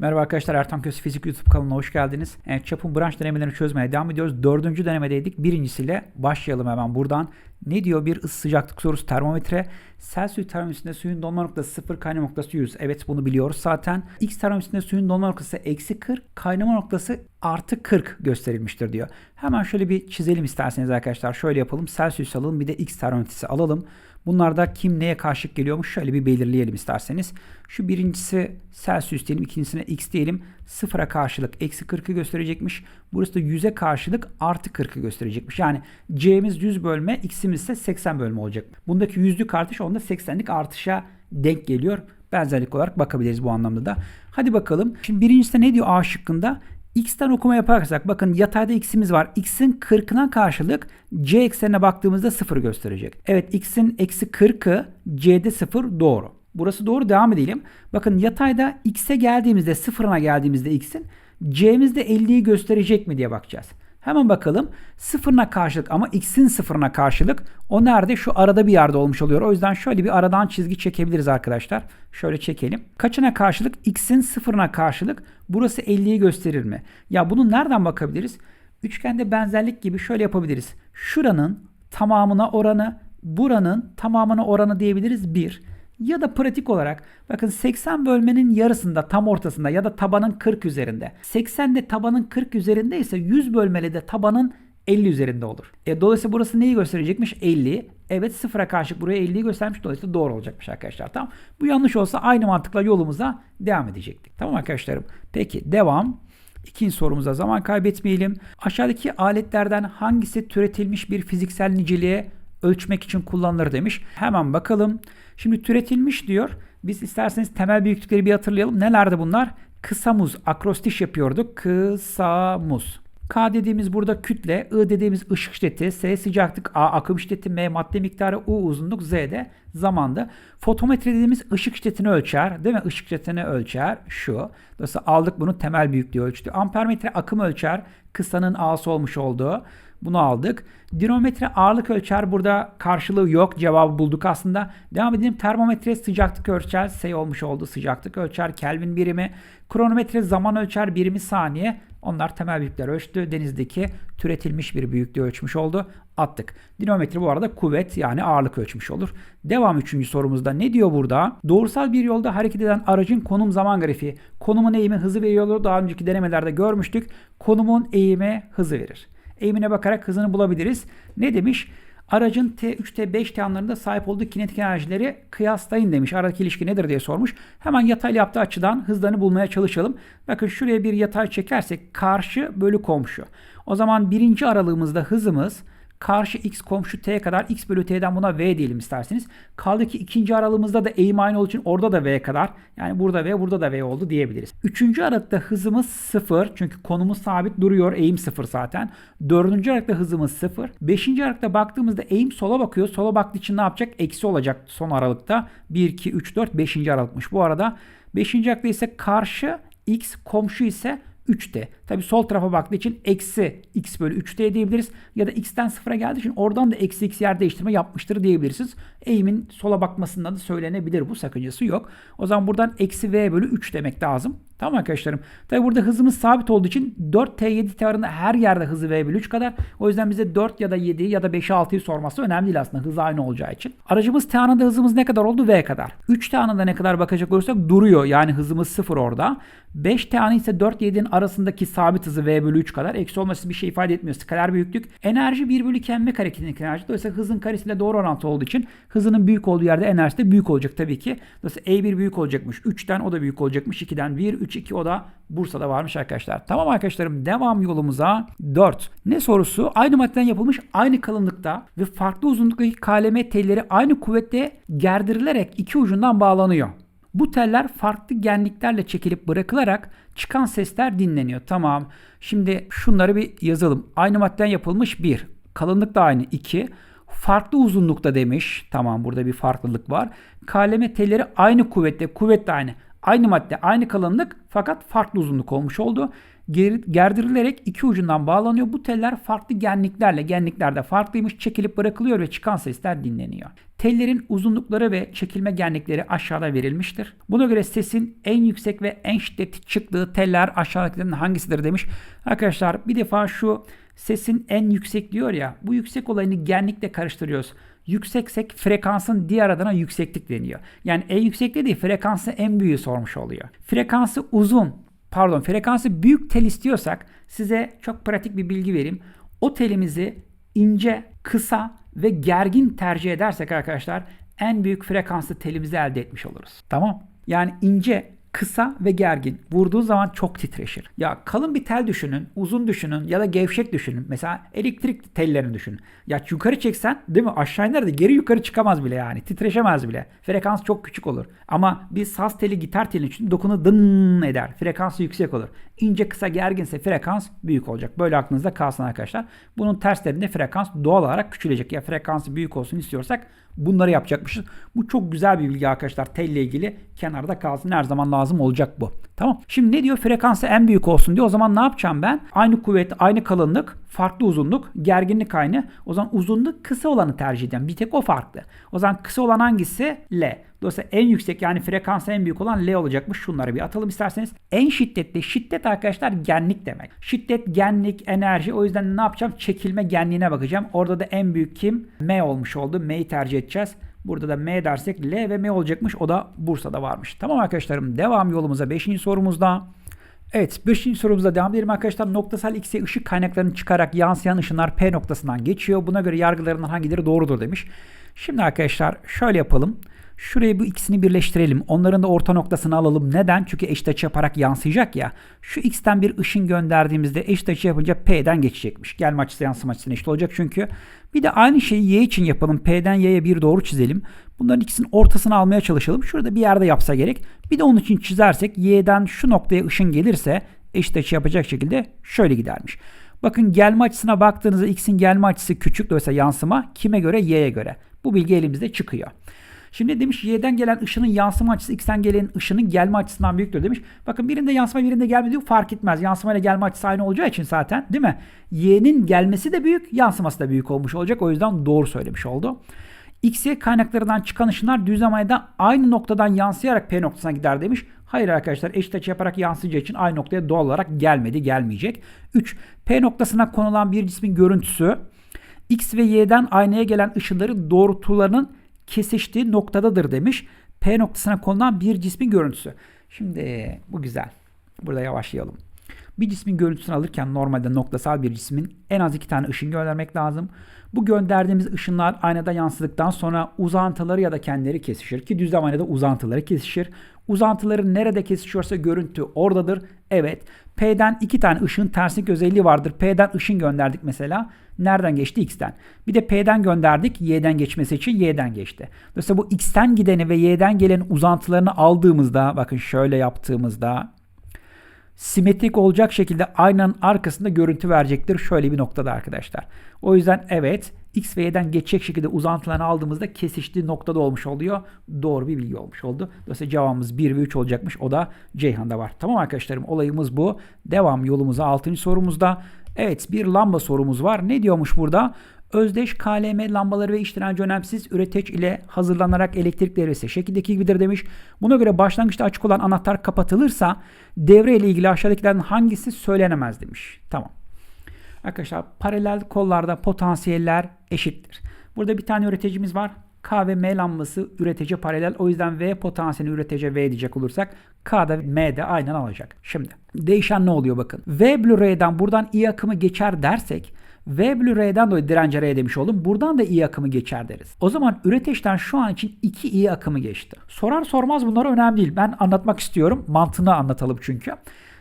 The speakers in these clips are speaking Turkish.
Merhaba arkadaşlar Ertan Köse Fizik YouTube kanalına hoş geldiniz. Evet, çapın branş denemelerini çözmeye devam ediyoruz. Dördüncü denemedeydik. Birincisiyle başlayalım hemen buradan. Ne diyor bir ısı sıcaklık sorusu termometre. Celsius termometresinde suyun donma noktası 0, kaynama noktası 100. Evet bunu biliyoruz zaten. X termometresinde suyun donma noktası eksi 40, kaynama noktası artı 40 gösterilmiştir diyor. Hemen şöyle bir çizelim isterseniz arkadaşlar. Şöyle yapalım. Celsius alalım bir de X termometresi alalım. Bunlarda kim neye karşılık geliyormuş şöyle bir belirleyelim isterseniz. Şu birincisi Celsius diyelim, ikincisine X diyelim. Sıfıra karşılık eksi 40'ı gösterecekmiş. Burası da 100'e karşılık artı 40'ı gösterecekmiş. Yani C'miz 100 bölme, X'imiz ise 80 bölme olacak. Bundaki yüzlük artış onda 80'lik artışa denk geliyor. Benzerlik olarak bakabiliriz bu anlamda da. Hadi bakalım. Şimdi birincisi ne diyor A şıkkında? X'ten okuma yaparsak bakın yatayda x'imiz var. X'in 40'ına karşılık C eksenine baktığımızda 0 gösterecek. Evet x'in eksi 40'ı C'de 0 doğru. Burası doğru devam edelim. Bakın yatayda x'e geldiğimizde sıfırına geldiğimizde x'in C'mizde 50'yi gösterecek mi diye bakacağız. Hemen bakalım. Sıfırına karşılık ama x'in sıfırına karşılık o nerede? Şu arada bir yerde olmuş oluyor. O yüzden şöyle bir aradan çizgi çekebiliriz arkadaşlar. Şöyle çekelim. Kaçına karşılık? x'in sıfırına karşılık. Burası 50'yi gösterir mi? Ya bunu nereden bakabiliriz? Üçgende benzerlik gibi şöyle yapabiliriz. Şuranın tamamına oranı, buranın tamamına oranı diyebiliriz 1. Ya da pratik olarak bakın 80 bölmenin yarısında tam ortasında ya da tabanın 40 üzerinde. 80 de tabanın 40 üzerinde ise 100 bölmeli de tabanın 50 üzerinde olur. E, dolayısıyla burası neyi gösterecekmiş? 50. Evet sıfıra karşı buraya 50'yi göstermiş. Dolayısıyla doğru olacakmış arkadaşlar. Tamam. Bu yanlış olsa aynı mantıkla yolumuza devam edecektik. Tamam arkadaşlarım. Peki devam. İkinci sorumuza zaman kaybetmeyelim. Aşağıdaki aletlerden hangisi türetilmiş bir fiziksel niceliğe ölçmek için kullanılır demiş. Hemen bakalım. Şimdi türetilmiş diyor. Biz isterseniz temel büyüklükleri bir hatırlayalım. Nelerdi bunlar? Kısa muz, akrostiş yapıyorduk. Kısa muz. K dediğimiz burada kütle, I dediğimiz ışık şiddeti, S sıcaklık, A akım şiddeti, M madde miktarı, U uzunluk, Z de zamanda. Fotometre dediğimiz ışık şiddetini ölçer. Değil mi? Işık şiddetini ölçer. Şu. Dolayısıyla aldık bunu temel büyüklüğü ölçtü. Ampermetre akım ölçer. Kısanın A'sı olmuş olduğu. Bunu aldık. Dinometre ağırlık ölçer. Burada karşılığı yok. Cevabı bulduk aslında. Devam edelim. Termometre sıcaklık ölçer. S olmuş oldu. Sıcaklık ölçer. Kelvin birimi. Kronometre zaman ölçer. Birimi saniye. Onlar temel büyüklükler ölçtü. Denizdeki türetilmiş bir büyüklüğü ölçmüş oldu. Attık. Dinometre bu arada kuvvet yani ağırlık ölçmüş olur. Devam üçüncü sorumuzda ne diyor burada? Doğrusal bir yolda hareket eden aracın konum zaman grafiği. Konumun eğimi hızı veriyordu. Daha önceki denemelerde görmüştük. Konumun eğimi hızı verir eğimine bakarak hızını bulabiliriz. Ne demiş? Aracın T3, T5 T anlarında sahip olduğu kinetik enerjileri kıyaslayın demiş. Aradaki ilişki nedir diye sormuş. Hemen yatay yaptığı açıdan hızlarını bulmaya çalışalım. Bakın şuraya bir yatay çekersek karşı bölü komşu. O zaman birinci aralığımızda hızımız Karşı x komşu t kadar x bölü t'den buna v diyelim isterseniz. Kaldı ki ikinci aralığımızda da eğim aynı olduğu için orada da v kadar. Yani burada v burada da v oldu diyebiliriz. Üçüncü aralıkta hızımız 0 çünkü konumuz sabit duruyor. Eğim 0 zaten. Dördüncü aralıkta hızımız 0. Beşinci aralıkta baktığımızda eğim sola bakıyor. Sola baktığı için ne yapacak? Eksi olacak son aralıkta. 1, 2, 3, 4, 5. aralıkmış bu arada. Beşinci aralıkta ise karşı x komşu ise 3D. Tabi sol tarafa baktığı için eksi x bölü 3D diyebiliriz. Ya da x'ten sıfıra geldiği için oradan da eksi x yer değiştirme yapmıştır diyebilirsiniz. Eğimin sola bakmasından da söylenebilir. Bu sakıncası yok. O zaman buradan eksi v bölü 3 demek lazım. Tamam arkadaşlarım. Tabi burada hızımız sabit olduğu için 4T 7T arasında her yerde hızı V bölü 3 kadar. O yüzden bize 4 ya da 7 ya da 5'i 6'yı sorması önemli değil aslında. Hız aynı olacağı için. Aracımız T anında hızımız ne kadar oldu? V kadar. 3 T anında ne kadar bakacak olursak duruyor. Yani hızımız 0 orada. 5 T anı ise 4 7'nin arasındaki sabit hızı V bölü 3 kadar. Eksi olması bir şey ifade etmiyor. Skaler büyüklük. Enerji 1 bölü 2 emmek hareketinin enerji. Dolayısıyla hızın karesiyle doğru orantılı olduğu için hızının büyük olduğu yerde enerjisi de büyük olacak tabii ki. Dolayısıyla E1 büyük olacakmış. 3'ten o da büyük olacakmış. 2'den 1, 3, 2 o da Bursa'da varmış arkadaşlar. Tamam arkadaşlarım devam yolumuza 4. Ne sorusu? Aynı maddeden yapılmış aynı kalınlıkta ve farklı uzunluktaki kaleme telleri aynı kuvvette gerdirilerek iki ucundan bağlanıyor. Bu teller farklı genliklerle çekilip bırakılarak çıkan sesler dinleniyor. Tamam. Şimdi şunları bir yazalım. Aynı maddeden yapılmış 1. Kalınlık da aynı 2. Farklı uzunlukta demiş. Tamam burada bir farklılık var. Kaleme telleri aynı kuvvette. Kuvvet de aynı. Aynı madde, aynı kalınlık fakat farklı uzunluk olmuş oldu. Ger- Gerdirilerek iki ucundan bağlanıyor. Bu teller farklı genliklerle, genliklerde farklıymış, çekilip bırakılıyor ve çıkan sesler dinleniyor. Tellerin uzunlukları ve çekilme genlikleri aşağıda verilmiştir. Buna göre sesin en yüksek ve en şiddetli çıktığı teller aşağıdakilerin hangisidir demiş. Arkadaşlar bir defa şu sesin en yüksek diyor ya bu yüksek olayını genlikle karıştırıyoruz. Yükseksek frekansın diğer adına yükseklik deniyor. Yani en yüksek değil frekansı en büyüğü sormuş oluyor. Frekansı uzun pardon frekansı büyük tel istiyorsak size çok pratik bir bilgi vereyim. O telimizi ince, kısa ve gergin tercih edersek arkadaşlar en büyük frekanslı telimizi elde etmiş oluruz. Tamam? Yani ince, kısa ve gergin. Vurduğu zaman çok titreşir. Ya kalın bir tel düşünün, uzun düşünün ya da gevşek düşünün. Mesela elektrik tellerini düşünün. Ya yukarı çeksen değil mi aşağı iner de geri yukarı çıkamaz bile yani. Titreşemez bile. Frekans çok küçük olur. Ama bir saz teli, gitar teli için dokunu dın eder. Frekansı yüksek olur. İnce, kısa, gerginse frekans büyük olacak. Böyle aklınızda kalsın arkadaşlar. Bunun terslerinde frekans doğal olarak küçülecek. Ya frekansı büyük olsun istiyorsak bunları yapacakmışız. Bu çok güzel bir bilgi arkadaşlar. Telle ilgili kenarda kalsın. Her zaman lazım olacak bu. Tamam. Şimdi ne diyor? Frekansı en büyük olsun diyor. O zaman ne yapacağım ben? Aynı kuvvet, aynı kalınlık, farklı uzunluk, gerginlik aynı. O zaman uzunluk kısa olanı tercih edeceğim. Bir tek o farklı. O zaman kısa olan hangisi? L. Dolayısıyla en yüksek yani frekansı en büyük olan L olacakmış. Şunları bir atalım isterseniz. En şiddetli, şiddet arkadaşlar genlik demek. Şiddet, genlik, enerji. O yüzden ne yapacağım? Çekilme genliğine bakacağım. Orada da en büyük kim? M olmuş oldu. M'yi tercih edeceğiz. Burada da M dersek L ve M olacakmış. O da Bursa'da varmış. Tamam arkadaşlarım. Devam yolumuza 5. sorumuzda. Evet 5. sorumuza devam edelim arkadaşlar. Noktasal X'e ışık kaynaklarını çıkarak yansıyan ışınlar P noktasından geçiyor. Buna göre yargılarından hangileri doğrudur demiş. Şimdi arkadaşlar şöyle yapalım. Şuraya bu ikisini birleştirelim. Onların da orta noktasını alalım. Neden? Çünkü eşit açı yaparak yansıyacak ya. Şu x'ten bir ışın gönderdiğimizde eşit açı yapınca p'den geçecekmiş. Gelme açısı yansıma açısına eşit olacak çünkü. Bir de aynı şeyi y için yapalım. P'den y'ye bir doğru çizelim. Bunların ikisinin ortasını almaya çalışalım. Şurada bir yerde yapsa gerek. Bir de onun için çizersek y'den şu noktaya ışın gelirse eşit açı yapacak şekilde şöyle gidermiş. Bakın gelme açısına baktığınızda x'in gelme açısı küçük. Dolayısıyla yansıma kime göre? y'ye göre. Bu bilgi elimizde çıkıyor. Şimdi demiş y'den gelen ışının yansıma açısı x'ten gelen ışının gelme açısından büyüktür demiş. Bakın birinde yansıma birinde gelme diyor fark etmez. Yansıma ile gelme açısı aynı olacağı için zaten değil mi? Y'nin gelmesi de büyük yansıması da büyük olmuş olacak. O yüzden doğru söylemiş oldu. X-Y kaynaklarından çıkan ışınlar düzlemde aynı noktadan yansıyarak P noktasına gider demiş. Hayır arkadaşlar eşit açı yaparak yansıyacağı için aynı noktaya doğal olarak gelmedi gelmeyecek. 3. P noktasına konulan bir cismin görüntüsü X ve Y'den aynaya gelen ışınları doğrultularının kesiştiği noktadadır demiş. P noktasına konulan bir cismin görüntüsü. Şimdi bu güzel. Burada yavaşlayalım. Bir cismin görüntüsünü alırken normalde noktasal bir cismin en az iki tane ışın göndermek lazım. Bu gönderdiğimiz ışınlar aynada yansıdıktan sonra uzantıları ya da kendileri kesişir. Ki düzlem aynada uzantıları kesişir. Uzantıları nerede kesişiyorsa görüntü oradadır. Evet. P'den iki tane ışın terslik özelliği vardır. P'den ışın gönderdik mesela. Nereden geçti? X'ten. Bir de P'den gönderdik. Y'den geçmesi için Y'den geçti. Dolayısıyla bu X'ten gideni ve Y'den gelen uzantılarını aldığımızda bakın şöyle yaptığımızda simetrik olacak şekilde aynanın arkasında görüntü verecektir. Şöyle bir noktada arkadaşlar. O yüzden evet X ve Y'den geçecek şekilde uzantılarını aldığımızda kesiştiği noktada olmuş oluyor. Doğru bir bilgi olmuş oldu. Dolayısıyla cevabımız 1 ve 3 olacakmış. O da Ceyhan'da var. Tamam arkadaşlarım olayımız bu. Devam yolumuza 6. sorumuzda. Evet bir lamba sorumuz var. Ne diyormuş burada? Özdeş KLM lambaları ve iç direnci önemsiz üreteç ile hazırlanarak elektrik devresi şekildeki gibidir demiş. Buna göre başlangıçta açık olan anahtar kapatılırsa devre ile ilgili aşağıdakilerden hangisi söylenemez demiş. Tamam. Arkadaşlar paralel kollarda potansiyeller eşittir. Burada bir tane üreticimiz var. K ve M lambası üretici paralel. O yüzden V potansiyeli üretici V diyecek olursak K da M de aynen alacak. Şimdi değişen ne oluyor bakın. V bölü R'den buradan I akımı geçer dersek V bölü R'den dolayı dirence R demiş oldum. Buradan da I akımı geçer deriz. O zaman üreteçten şu an için 2 I akımı geçti. Sorar sormaz bunlar önemli değil. Ben anlatmak istiyorum. Mantığını anlatalım çünkü.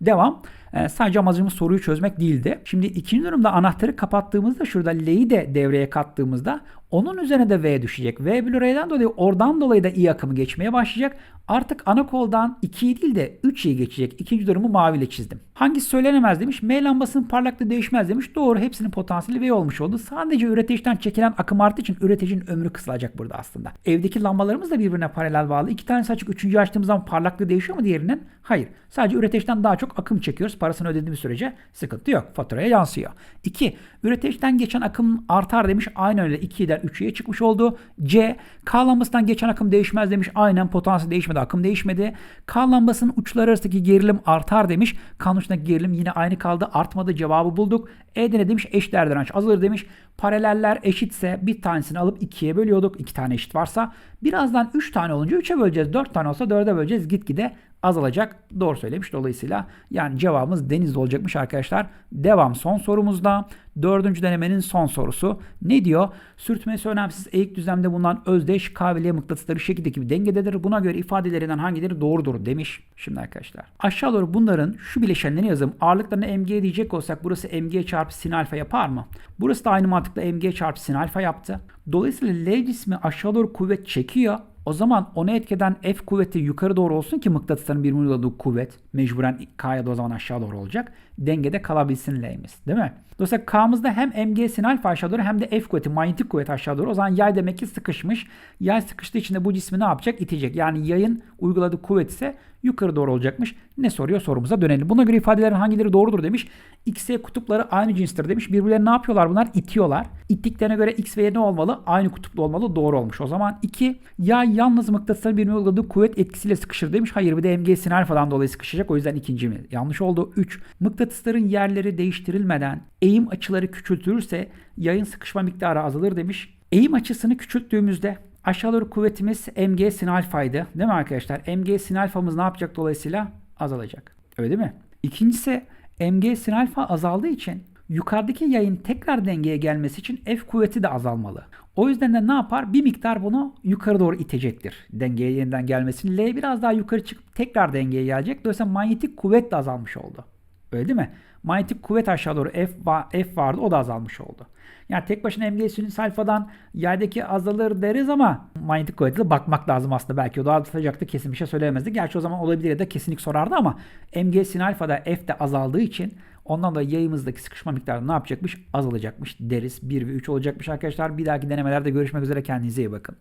Devam. E, sadece amacımız soruyu çözmek değildi. Şimdi ikinci durumda anahtarı kapattığımızda şurada L'yi de devreye kattığımızda onun üzerine de V düşecek. V bölü R'den dolayı oradan dolayı da I akımı geçmeye başlayacak. Artık ana koldan 2'yi değil de 3'yi geçecek. İkinci durumu maviyle çizdim. Hangisi söylenemez demiş. M lambasının parlaklığı değişmez demiş. Doğru hepsinin potansiyeli V olmuş oldu. Sadece üreticiden çekilen akım arttığı için üreticinin ömrü kısalacak burada aslında. Evdeki lambalarımız da birbirine paralel bağlı. İki tanesi açık. Üçüncü açtığımız zaman parlaklığı değişiyor mu diğerinin? Hayır. Sadece üreticiden daha çok akım çekiyoruz. Parasını ödediğimiz sürece sıkıntı yok. Faturaya yansıyor. 2. Üreticiden geçen akım artar demiş. Aynen öyle. 2'den 3'ye çıkmış oldu. C. K lambasından geçen akım değişmez demiş. Aynen potansiyel değişmedi. Akım değişmedi. K lambasının uçları arasındaki gerilim artar demiş. Kanun uçundaki gerilim yine aynı kaldı. Artmadı. Cevabı bulduk. E'de ne demiş? Eşdeğer direnç azalır demiş. Paraleller eşitse bir tanesini alıp ikiye bölüyorduk. İki tane eşit varsa. Birazdan 3 tane olunca 3'e böleceğiz. 4 tane olsa 4'e böleceğiz. Gitgide azalacak. Doğru söylemiş. Dolayısıyla yani cevabımız denizde olacakmış arkadaşlar. Devam son sorumuzda. Dördüncü denemenin son sorusu. Ne diyor? Sürtmesi önemsiz eğik düzlemde bulunan özdeş K ve L mıknatısları şekildeki bir dengededir. Buna göre ifadelerinden hangileri doğrudur demiş. Şimdi arkadaşlar. Aşağı doğru bunların şu bileşenlerini yazalım. Ağırlıklarına mg diyecek olsak burası mg çarpı sin alfa yapar mı? Burası da aynı mantıkla mg çarpı sin alfa yaptı. Dolayısıyla L cismi aşağı doğru kuvvet çekiyor. O zaman onu etkeden F kuvveti yukarı doğru olsun ki mıknatısların birbirine uyguladığı kuvvet mecburen K'ya da o zaman aşağı doğru olacak. Dengede kalabilsin L'miz değil mi? Dolayısıyla K'mızda hem mg sin alfa aşağı doğru hem de F kuvveti manyetik kuvvet aşağı doğru. O zaman yay demek ki sıkışmış. Yay sıkıştığı için de bu cismi ne yapacak? İtecek. Yani yayın uyguladığı kuvvet ise yukarı doğru olacakmış. Ne soruyor? Sorumuza dönelim. Buna göre ifadelerin hangileri doğrudur demiş. X, Y kutupları aynı cinstir demiş. Birbirlerini ne yapıyorlar bunlar? İtiyorlar. İttiklerine göre X ve Y ne olmalı? Aynı kutuplu olmalı. Doğru olmuş. O zaman 2. Yay yalnız mıknatısların birbirine uyguladığı kuvvet etkisiyle sıkışır demiş. Hayır bir de mg sin alfadan dolayı sıkışacak. O yüzden ikinci mi? Yanlış oldu. 3. Mıknatısların yerleri değiştirilmeden eğim açıları küçültülürse yayın sıkışma miktarı azalır demiş. Eğim açısını küçülttüğümüzde aşağı doğru kuvvetimiz mg sin alfaydı. Değil mi arkadaşlar? mg sin alfamız ne yapacak dolayısıyla? Azalacak. Öyle değil mi? İkincisi mg sin alfa azaldığı için yukarıdaki yayın tekrar dengeye gelmesi için F kuvveti de azalmalı. O yüzden de ne yapar? Bir miktar bunu yukarı doğru itecektir. Dengeye yeniden gelmesini. L biraz daha yukarı çıkıp tekrar dengeye gelecek. Dolayısıyla manyetik kuvvet de azalmış oldu. Öyle değil mi? Manyetik kuvvet aşağı doğru F, F vardı o da azalmış oldu. Yani tek başına MG sünni alfadan yaydaki azalır deriz ama manyetik kuvvete de bakmak lazım aslında. Belki o da azaltacaktı kesin bir şey söyleyemezdi. Gerçi o zaman olabilir ya da kesinlik sorardı ama MG sin alfada F de azaldığı için ondan da yayımızdaki sıkışma miktarı ne yapacakmış? Azalacakmış deriz. 1 ve 3 olacakmış arkadaşlar. Bir dahaki denemelerde görüşmek üzere. Kendinize iyi bakın.